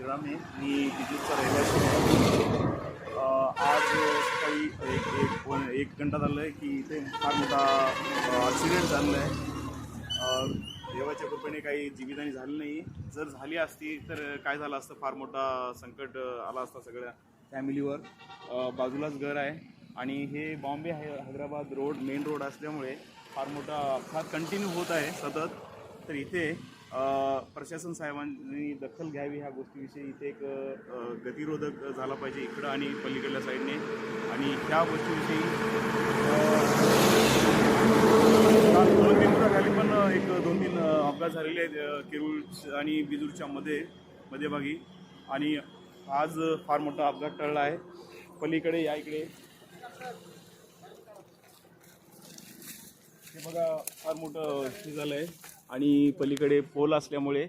मी बिजूरचा रहिवासी आज सकाळी एक एक एक घंटा झालं आहे की इथे फार मोठा ॲक्सिडेंट झालेला आहे देवाच्या कृपेने काही जीवितहानी झाली नाही. जर झाली असती तर काय झालं असतं? फार मोठा संकट आला असता सगळ्या फॅमिलीवर. बाजूलाच घर आहे आणि हे बॉम्बे है हैदराबाद रोड मेन रोड असल्यामुळे फार मोठा अपघात कंटिन्यू होत आहे सतत. तर इथे प्रशासन साहेबांनी दखल घ्यावी ह्या गोष्टीविषयी इथे एक गतिरोधक झाला पाहिजे इकडं आणि पलीकडल्या साईडने. आणि ह्या गोष्टीविषयी अ, पण एक दोन तीन अपघात झालेले आहेत केरूळ आणि बिजूरच्या मध्ये मध्यभागी. आणि आज फार मोठा अपघात टळला आहे. पलीकडे या इकडे. हे बघा फार मोठं हे झालं आहे आणि पलीकडे पोल असल्यामुळे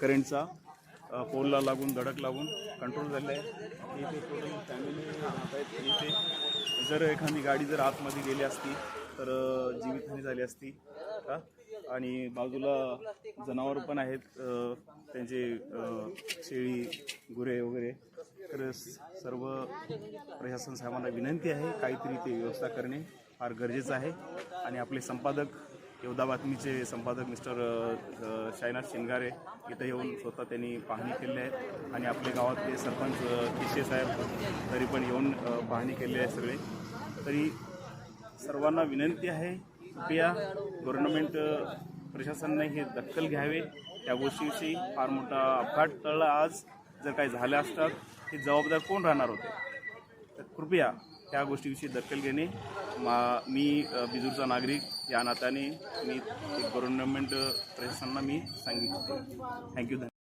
करंटचा पोलला लागून धडक लागून कंट्रोल झालं आहे. इथे टोटल फॅमिली राहत आहेत इथे जर एखादी गाडी जर आतमध्ये गेली असती तर जीवितहानी झाली असती का आणि बाजूला जनावर पण आहेत त्यांचे शेळी गुरे वगैरे तर सर्व प्रशासन साहेबांना विनंती आहे काहीतरी ते व्यवस्था करणे फार गरजेचं आहे. आणि आपले संपादक योद्धा बातमीचे संपादक मिस्टर शायनाथ शिंगारे इथं येऊन स्वतः त्यांनी पाहणी केली आहे आणि आपल्या गावातले सरपंच किशे साहेब तरी पण येऊन पाहणी केली आहे सगळे. तरी सर्वांना विनंती आहे कृपया गव्हर्नमेंट प्रशासनाने हे दखल घ्यावे. त्या गोष्टीविषयी फार मोठा अपघात टळला आज. जर काही झालं असतात हे जबाबदार कोण राहणार होते? तर कृपया त्या गोष्टीविषयी दखल घेणे. मा मी बिजूरचा नागरिक या नात्याने मी एक गव्हर्नमेंट प्रशासनाला मी सांगितलं. थँक्यू धन्यवाद.